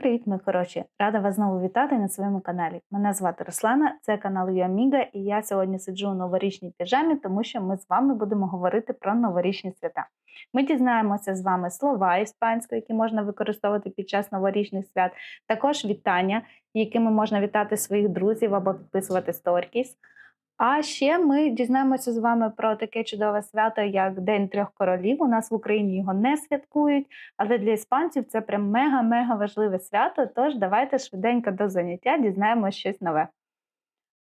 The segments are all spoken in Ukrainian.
привіт, мої хороші! Рада вас знову вітати на своєму каналі. Мене звати Руслана, це канал Юаміга, і я сьогодні сиджу у новорічній піжамі, тому що ми з вами будемо говорити про новорічні свята. Ми дізнаємося з вами слова іспанської, які можна використовувати під час новорічних свят, також вітання, якими можна вітати своїх друзів або підписувати сторкіс. А ще ми дізнаємося з вами про таке чудове свято, як День трьох королів. У нас в Україні його не святкують, але для іспанців це прям мега-мега важливе свято. Тож давайте швиденько до заняття дізнаємося щось нове.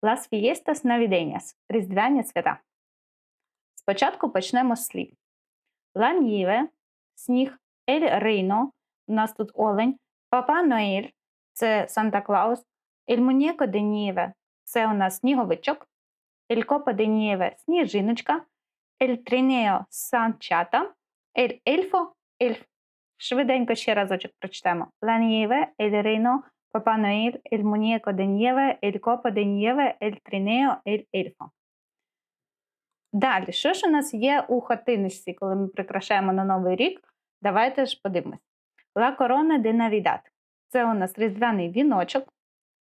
Las fiestas navideñas – Різдвяні свята. Спочатку почнемо з слів. La nieve – сніг, El Reino – у нас тут олень, Папа Ноель – це Санта Клаус, El Muñeco de Nieve – це у нас сніговичок, El Copa de Nieve – сніжиночка, El Trineo – санчата, El Elfo – ельф. Швиденько ще разочок прочитаємо. La Nieve, El Reino, Папа Ноель, El Muñeco de Nieve, El Copa de Nieve, El Trineo, El Elfo. Далі, що ж у нас є у хатиночці, коли ми прикрашаємо на Новий рік? Давайте ж подивимось. La Corona de Navidad – це у нас різдвяний віночок.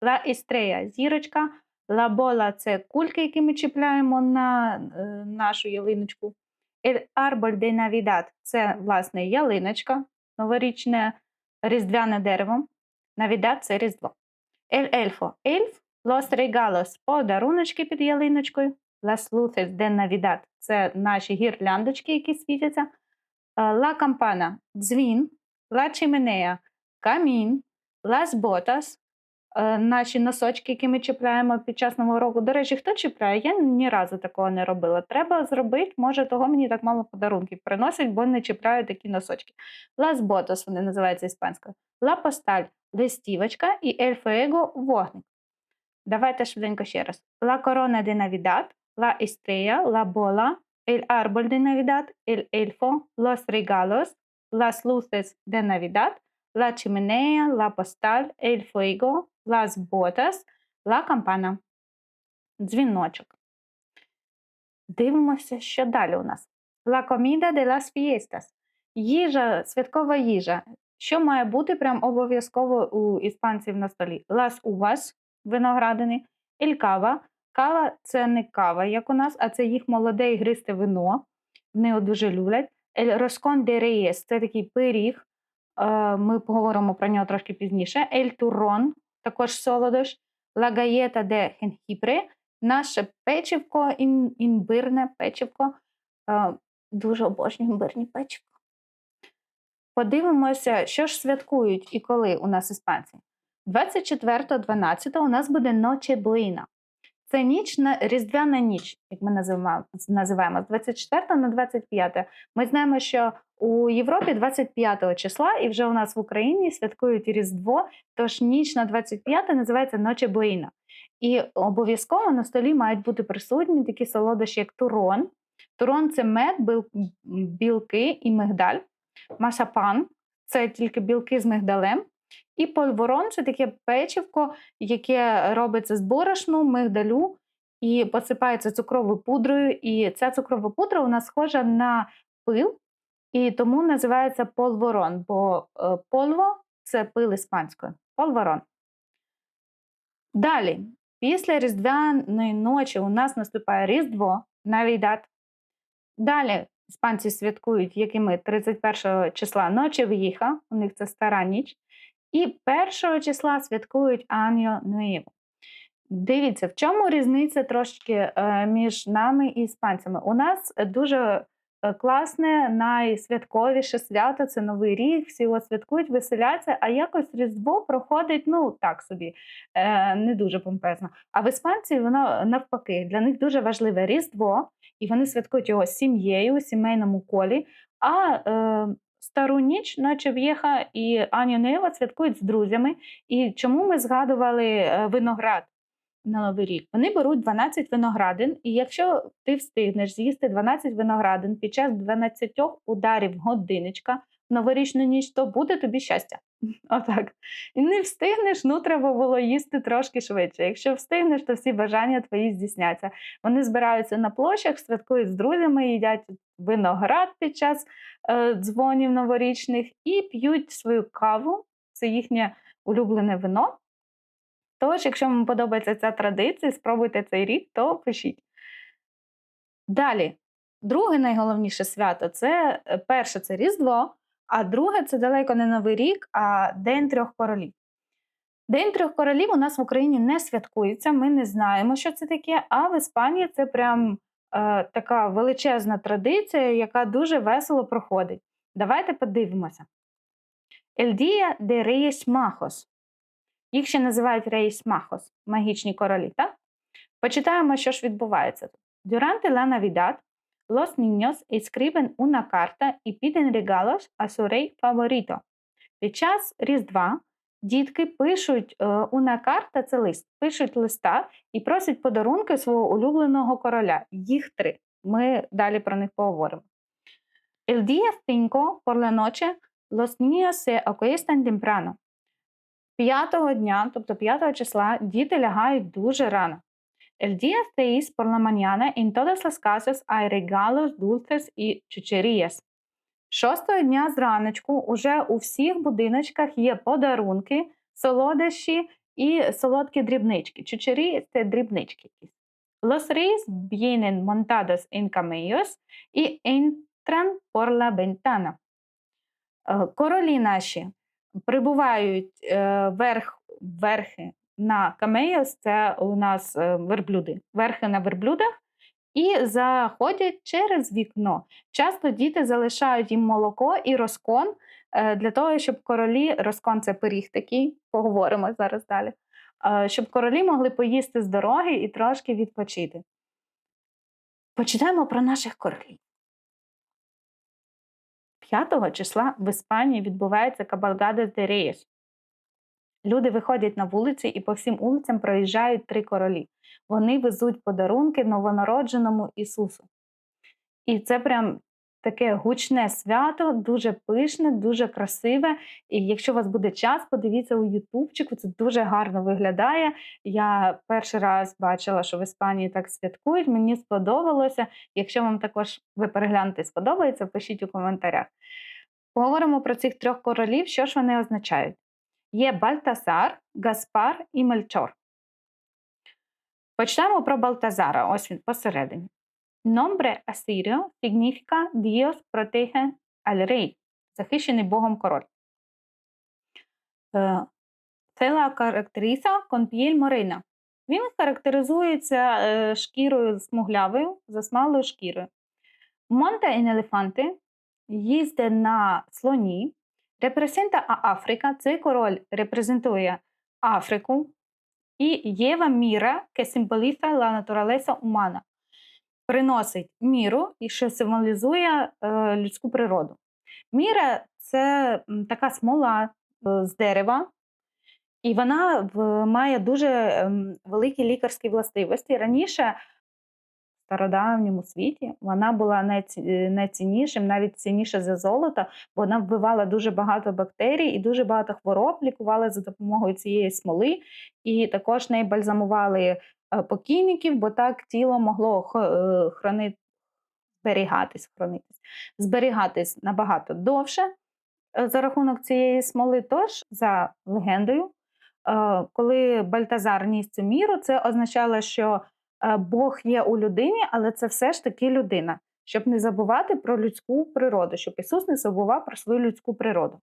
La Estrella – зірочка. Bola – це кульки, які ми чіпляємо на е, нашу ялиночку. El Árbol de Navidad – це, власне, ялиночка, новорічне різдвяне дерево. Navidad – це різдво. El Elfo – ельф. Los Regalos – подаруночки під ялиночкою. Las luces de Navidad – це наші гірляндочки, які світяться. Е, La Campana – дзвін. La Chimenea – камін. Botas е, – наші носочки, які ми чіпляємо під час Нового року. До речі, хто чіпляє? Я ні разу такого не робила. Треба зробити, може, того мені так мало подарунків приносять, бо не чіпляю такі носочки. Las Botas вони називаються іспанською. Postal – листівочка і Fuego – вогник. Давайте швиденько ще раз. La Corona de Navidad, La Estrella, La Bola, El Árbol de Navidad, El Elfo, Los Regalos, Las Luces de Navidad, La Chimenea, La Postal, El Fuego, Las Botas, La Campana. Дзвіночок. Дивимося, що далі у нас. La comida de las fiestas. Їжа, святкова їжа. Що має бути прям обов'язково у іспанців на столі? Las uvas, виноградини, el cava. Кава це не кава, як у нас, а це їх молоде ігристе вино. Вони його дуже люблять. El roscón de reyes – це такий пиріг. е, Ми поговоримо про нього трошки пізніше. El turrón – також солодощ. лагаєта де хенхіпри, наше печивко, імбирне печивко. Е, Дуже обожнюю імбирні печивко. Подивимося, що ж святкують і коли у нас іспанці. 24.12 у нас буде Noche Buena. Це ніч на різдвяна ніч, як ми називаємо, з 24 на 25. Ми знаємо, що у Європі 25 числа, і вже у нас в Україні святкують Різдво. Тож ніч на 25 називається Ноче Буїна. І обов'язково на столі мають бути присутні такі солодощі, як турон. Турон це мед, білки і мигдаль. Масапан це тільки білки з мигдалем. І польворон це таке печивко, яке робиться з борошну, мигдалю і посипається цукровою пудрою. І ця цукрова пудра у нас схожа на пил, і тому називається полворон, бо е, польво це пил іспанською. Полворон. Далі, після Різдвяної ночі у нас наступає Різдво, Навідат. Далі іспанці святкують, як і ми, 31 числа ночі в'їха, у них це стара ніч. І 1 числа святкують Аньо Нуєву. Дивіться, в чому різниця трошки е, між нами і іспанцями. У нас дуже е, класне, найсвятковіше свято це Новий рік, всі його святкують, веселяться, а якось Різдво проходить, ну так собі, е, не дуже помпезно. А в іспанців воно навпаки, для них дуже важливе Різдво, і вони святкують його з сім'єю, у сімейному колі. А Стару ніч, наче в'єха і Аня Нева святкують з друзями. І чому ми згадували е, виноград на Новий рік? Вони беруть 12 виноградин, і якщо ти встигнеш з'їсти 12 виноградин під час 12 ударів годиночка в новорічну ніч, то буде тобі щастя. Отак. І не встигнеш, ну треба було їсти трошки швидше. Якщо встигнеш, то всі бажання твої здійсняться. Вони збираються на площах, святкують з друзями, їдять виноград під час е, дзвонів новорічних і п'ють свою каву. Це їхнє улюблене вино. Тож, якщо вам подобається ця традиція, спробуйте цей рік, то пишіть. Далі, друге найголовніше свято це е, перше це Різдво, а друге це далеко не Новий рік, а День трьох королів. День трьох королів у нас в Україні не святкується, ми не знаємо, що це таке, а в Іспанії це прям е, така величезна традиція, яка дуже весело проходить. Давайте подивимося. El Día de Reyes. Їх ще називають Reyes Magos, магічні королі, так? Почитаємо, що ж відбувається тут. Durante la Navidad, los niños escriben una carta y piden regalos a su rey favorito. Під час Різдва дітки пишуть е, una карта це лист, пишуть листа і просять подарунки свого улюбленого короля. Їх три. Ми далі про них поговоримо. El día 5 por la noche los niños se acuestan temprano. П'ятого дня, тобто 5 числа, діти лягають дуже рано. El día 6 por la mañana en todas las casas hay regalos, dulces y chucherías. Шостого дня зраночку уже у всіх будиночках є подарунки, солодощі і солодкі дрібнички. Чучері це дрібнички. якісь. Los reyes vienen montados en camellos y entran por la ventana. Е, Королі наші прибувають е, верх, верхи на камеєс, це у нас е, верблюди, верхи на верблюдах, і заходять через вікно. Часто діти залишають їм молоко і розкон е, для того, щоб королі, розкон це пиріг такий, поговоримо зараз далі, е, щоб королі могли поїсти з дороги і трошки відпочити. Почитаємо про наших королів. 5 числа в Іспанії відбувається Кабалгада де Рейс. Люди виходять на вулиці і по всім вулицям проїжджають три королі. Вони везуть подарунки новонародженому Ісусу. І це прям таке гучне свято, дуже пишне, дуже красиве. І якщо у вас буде час, подивіться у Ютубчику, це дуже гарно виглядає. Я перший раз бачила, що в Іспанії так святкують. Мені сподобалося. Якщо вам також ви переглянете сподобається, пишіть у коментарях. Поговоримо про цих трьох королів, що ж вони означають. Є Бальтасар, Гаспар і Мельчор. Почнемо про Балтазара, ось він посередині. Nombre asirio significa Dios protege al rey, захищений Богом король. Е, Це la caracteriza con piel morena. Він характеризується е, шкірою смуглявою, засмалою шкірою. Монте en elefante їздить на слоні, репрезента Африка. Цей король репрезентує Африку. І Єва міра, que simboliza la naturaleza humana. Приносить міру і що символізує е, людську природу. Міра це така смола е, з дерева, і вона має дуже ем, великі лікарські властивості. Раніше стародавньому світі вона була е, найціннішим, навіть цінніше за золото, бо вона вбивала дуже багато бактерій і дуже багато хвороб лікували за допомогою цієї смоли. І також нею бальзамували е, покійників, бо так тіло могло е, зберігатись, хронитись, зберігатись набагато довше за рахунок цієї смоли. Тож, за легендою, коли Бальтазар ніс цю міру, це означало, що Бог є у людині, але це все ж таки людина, щоб не забувати про людську природу, щоб Ісус не забував про свою людську природу.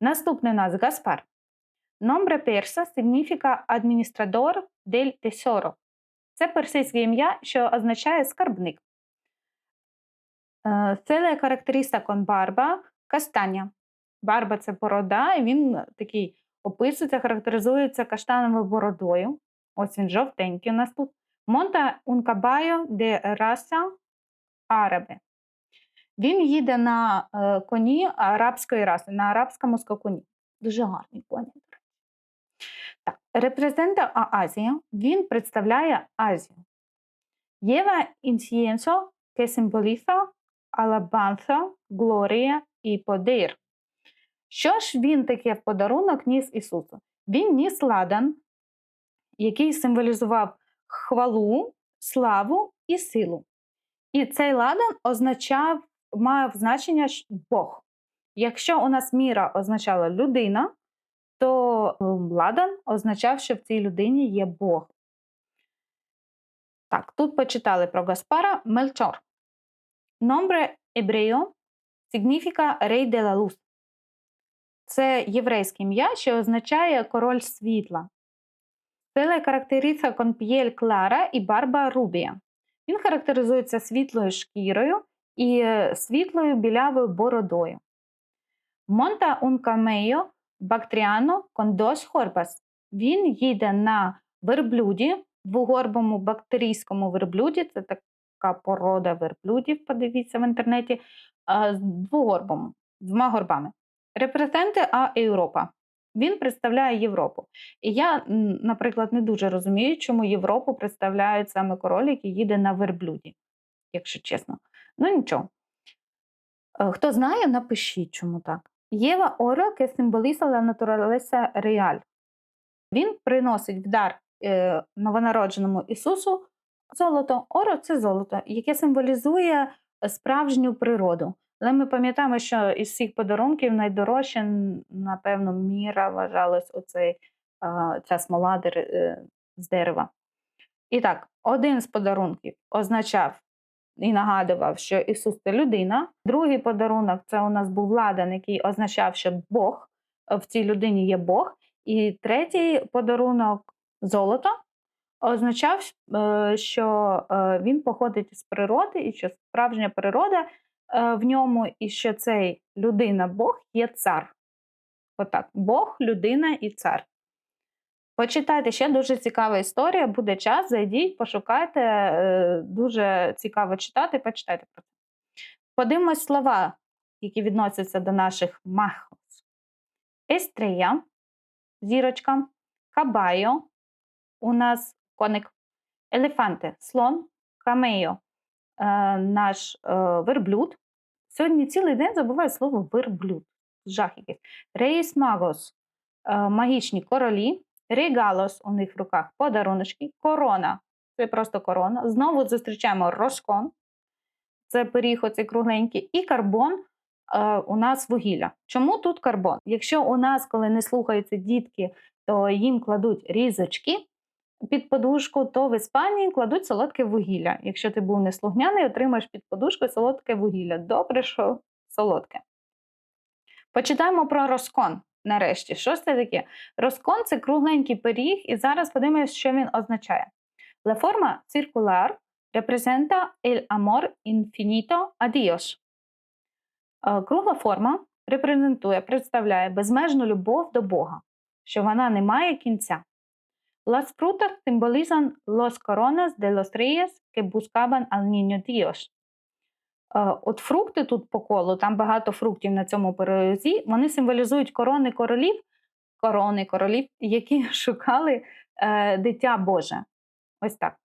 Наступний у нас Гаспар. Nombre перса significa administrador del tesoro. Це персидське ім'я, що означає скарбник. Е, Це характериста barba кастання. Барба це борода, і він такий описується, характеризується каштановою бородою. Ось він жовтенький у нас тут. Un caballo de raza árabe. Він їде на е, коні арабської раси, на арабському скакуні. Дуже гарний коні. Репрезента а Азія, він представляє Азію. Lleva incienso que simboliza alabanza, gloria і poder. Що ж він таке в подарунок ніс Ісусу? Він ніс ладан, який символізував хвалу, славу і силу. І цей ладан означав, мав значення Бог. Якщо у нас міра означала людина, то е, ладан означав, що в цій людині є Бог. Так, тут почитали про Гаспара Мельчор. Nombre hebreo significa rey de la luz. Це єврейське ім'я, що означає король світла. Caracteriza con piel clara і barba rubia. Він характеризується світлою шкірою і е, світлою білявою бородою. Camello bactriano con dos jorpas. Він їде на верблюді, двогорбому бактерійському верблюді, це така порода верблюдів, подивіться в інтернеті, з двогорбом, двома горбами. Репрезенти А Європа. Він представляє Європу. І я, наприклад, не дуже розумію, чому Європу представляють саме король, який їде на верблюді, якщо чесно. Ну нічого. Е, Хто знає, напишіть, чому так. Єва Оро, simboliza la naturaleza real. Він приносить в дар е, новонародженому Ісусу золото. Оро це золото, яке символізує справжню природу. Але ми пам'ятаємо, що із всіх подарунків найдорожче, напевно, міра вважалось оцей, ця смола е, з дерева. І так, один з подарунків означав і нагадував, що Ісус це людина. Другий подарунок це у нас був ладан, який означав, що Бог в цій людині є Бог. І третій подарунок золото означав, е, що е, він походить з природи, і що справжня природа в ньому, і що цей людина Бог є цар. Отак, Бог, людина і цар. Почитайте ще дуже цікава історія. Буде час, зайдіть, пошукайте. е, Дуже цікаво читати, почитайте про це. Подивимось слова, які відносяться до наших махос. Естрія, зірочка, кабайо, у нас коник, елефанти, слон, камео, е, наш е, верблюд. Сьогодні цілий день забуваю слово верблюд. Жах якийсь. Рейс магос, е, магічні королі. Регалос у них в руках подаруночки, корона. Це просто корона. Знову зустрічаємо рожкон. Це пиріг оцей кругленький, і карбон е, у нас вугілля. Чому тут карбон? Якщо у нас, коли не слухаються дітки, то їм кладуть різочки під подушку, то в Іспанії кладуть солодке вугілля. Якщо ти був неслухняний, отримаєш під подушку солодке вугілля. Добре, що солодке. Почитаємо про роскон. Нарешті, що це таке? Роскон це кругленький пиріг, і зараз подивимося, що він означає. La forma circular representa el amor infinito a Dios. Е, Кругла форма репрезентує, представляє безмежну любов до Бога, що вона не має кінця. Las frutas simbolizan los coronas de los reyes que buscaban al niño Dios. От фрукти тут по колу, там багато фруктів на цьому пирозі, вони символізують корони королів, корони королів, які шукали е, дитя Боже. Ось так.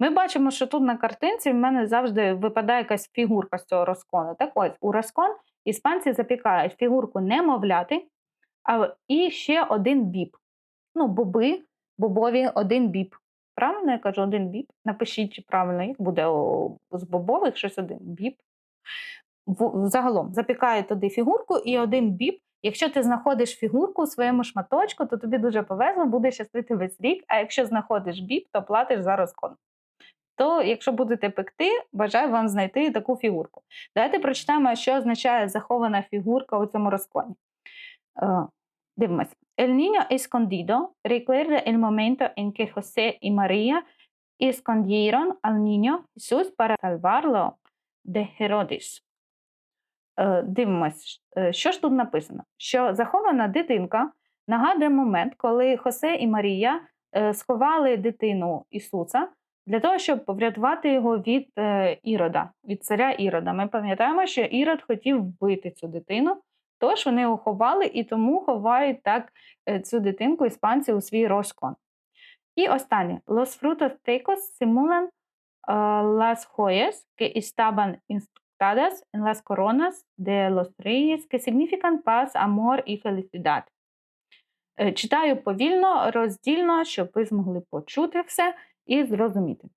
Ми бачимо, що тут на картинці в мене завжди випадає якась фігурка з цього розкону. Так ось, у розкон іспанці запікають фігурку немовляти, а і ще один біб. Ну, боби, бобові один біб. Правильно я кажу один біб? Напишіть, правильно як буде з бобових щось один біб. Загалом запікають туди фігурку і один біб. Якщо ти знаходиш фігурку у своєму шматочку, то тобі дуже повезло, буде щастити весь рік. А якщо знаходиш біб, то платиш за розкон. То, якщо будете пекти, бажаю вам знайти таку фігурку. Давайте прочитаємо, що означає захована фігурка у цьому розконі. Дивимось. El niño escondido recuerda el momento en que José y María escondieron al niño Jesús para salvarlo de Herodes. Е, Дивимось, е, що ж тут написано? Що захована дитинка нагадує момент, коли Хосе і Марія е, сховали дитину Ісуса для того, щоб врятувати його від е, Ірода, від царя Ірода. Ми пам'ятаємо, що Ірод хотів вбити цю дитину, тож вони його ховали і тому ховають так е, цю дитинку іспанці у свій розкон. І останнє: Los frutos secos simulan eh, las joyas que estaban incrustadas en las coronas de los reyes, que significan paz, amor y felicidad. Е, Читаю повільно, роздільно, щоб ви змогли почути все і зрозуміти.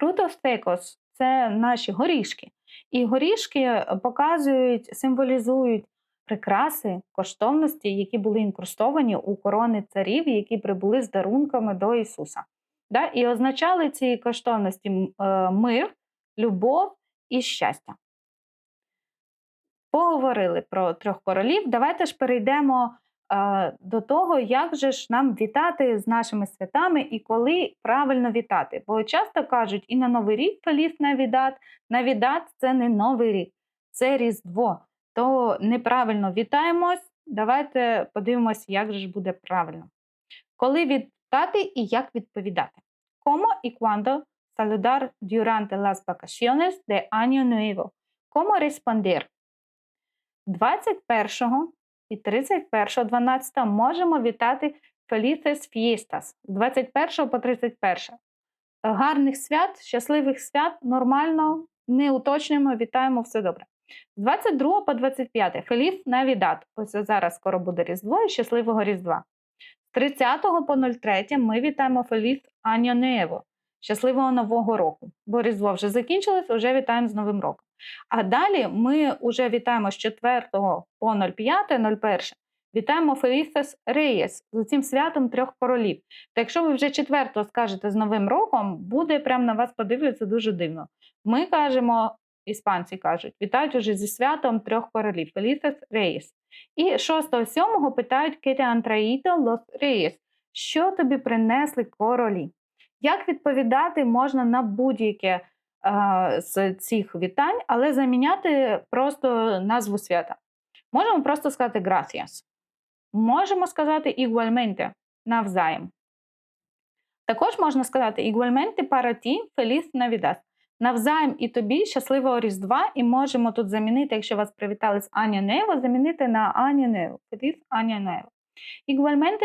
Frutos secos – це наші горішки. І горішки показують, символізують прикраси, коштовності, які були інкрустовані у корони царів, які прибули з дарунками до Ісуса. Да? І означали ці коштовності е, мир, любов і щастя. Поговорили про трьох королів. Давайте ж перейдемо е, до того, як же ж нам вітати з нашими святами і коли правильно вітати. Бо часто кажуть, і на Новий рік Феліс Навідат. Навідат це не Новий рік, це Різдво. То неправильно вітаємось. Давайте подивимось, як же ж буде правильно. Коли вітати і як відповідати. Como y cuándo saludar durante las vacaciones de Año Nuevo. Como responder? 21 і 31, 12 можемо вітати Felices Fiestas з 21 по 31. Гарних свят, щасливих свят, нормально, не уточнюємо, вітаємо, все добре. З 22 по 25 Feliz Navidad. Ось зараз скоро буде Різдво і щасливого Різдва. З 30 по 03 ми вітаємо Año Nuevo, щасливого Нового року. Бо Різдво вже закінчилось, вже вітаємо з Новим роком. А далі ми вже вітаємо з 4 по 05, 01, вітаємо Felices Reyes з цим святом трьох королів. Та якщо ви вже 4 скажете з Новим роком, буде прямо на вас подивитися дуже дивно. Ми кажемо, іспанці кажуть, вітають уже зі святом трьох королів Felices Reyes. І 6-7 питають «Qué te han traído los Reyes?» Що тобі принесли королі? Як відповідати можна на будь-яке е, з цих вітань, але заміняти просто назву свята. Можемо просто сказати gracias. Можемо сказати igualmente навзаєм. Також можна сказати igualmente para ti feliz Navidad. Навзаєм і тобі щасливого Різдва, і можемо тут замінити, якщо вас привітали з Аня Нево, замінити на Аня Нево. Feliz Аня Нево.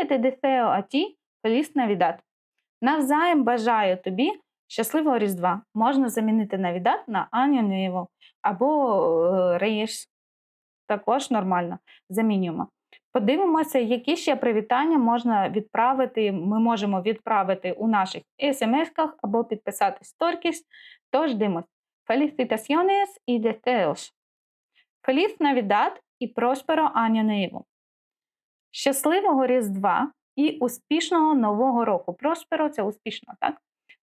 Te deseo a ti feliz Navidad. Навзаєм бажаю тобі щасливого Різдва. Можна замінити Навідат на Аню Нево або Рейш. Також нормально. Замінюємо. Подивимося, які ще привітання можна відправити. Ми можемо відправити у наших смс-ках або підписати сторкіс. Тож дивимось. Felicitaciones y deseos. Feliz Navidad і Prospero Año Nuevo. Щасливого Різдва і успішного Нового року. Просперо це успішно, так?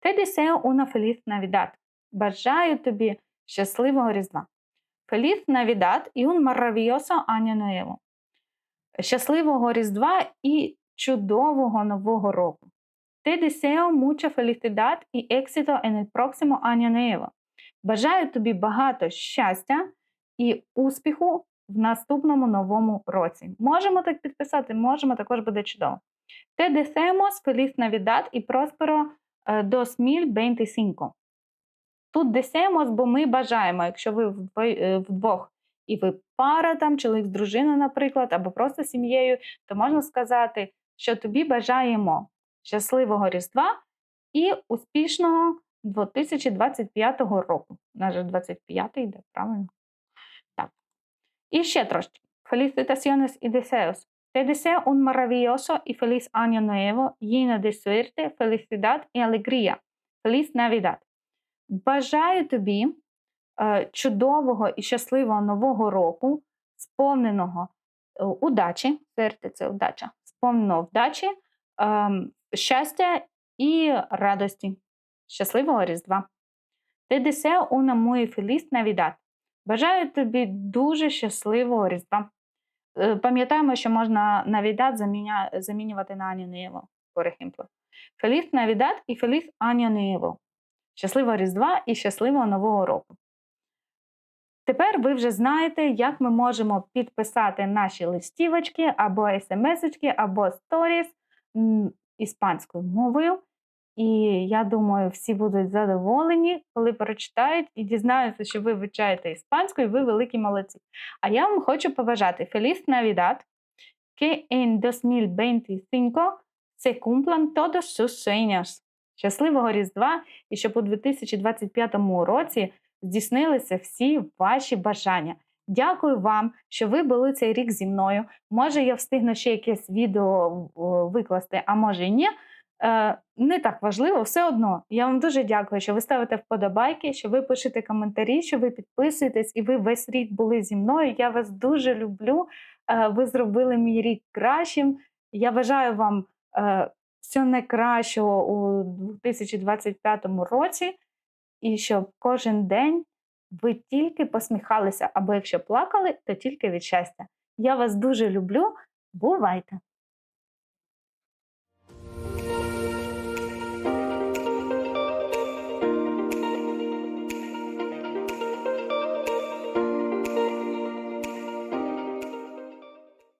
Deseo una feliz Navidad. Бажаю тобі щасливого Різдва. Feliz Navidad і un maravilloso Año Nuevo. Щасливого Різдва і чудового Нового року. Te deseo mucha felicidad y éxito en el próximo Año Nuevo. Бажаю тобі багато щастя і успіху в наступному новому році. Можемо так підписати, можемо також буде чудово. Te deseamos feliz Navidad і prospero е, 2025. Тут deseamos, бо ми бажаємо, якщо ви е, вдвох і ви пара, там, чоловік з дружиною, наприклад, або просто сім'єю, то можна сказати, що тобі бажаємо щасливого Різдва і успішного 2025 року. Наже 25 йде, правильно? Так. І ще трошки. Felicitaciones y deseos. Te deseo un maravilloso y feliz año nuevo, lleno de suerte, felicidad y alegría. Feliz Navidad. Бажаю тобі е, чудового і щасливого нового року, сповненого е, удачі, серце це удача, сповненого вдачі, ем, щастя і радості. Щасливого Різдва. Te deseo una muy feliz Navidad. Бажаю тобі дуже щасливого Різдва. Е, Пам'ятаємо, що можна Navidad замінювати на Año Nuevo, por ejemplo. Feliz і Feliz Año. Щасливого Різдва і щасливого Нового року. Тепер ви вже знаєте, як ми можемо підписати наші листівочки або смс-очки, або сторіс іспанською мовою. І я думаю, всі будуть задоволені, коли прочитають і дізнаються, що ви вивчаєте іспанську, і ви великі молодці. А я вам хочу побажати Feliz Navidad, que en 2025 se cumplan todos sus sueños. Щасливого Різдва і щоб у 2025 році здійснилися всі ваші бажання. Дякую вам, що ви були цей рік зі мною. Може, я встигну ще якесь відео викласти, а може ні. е, не так важливо, все одно. Я вам дуже дякую, що ви ставите вподобайки, що ви пишете коментарі, що ви підписуєтесь, і ви весь рік були зі мною. Я вас дуже люблю. Е, ви зробили мій рік кращим. Я бажаю вам е, всього найкращого у 2025 році, і щоб кожен день ви тільки посміхалися, або якщо плакали, то тільки від щастя. Я вас дуже люблю. Бувайте!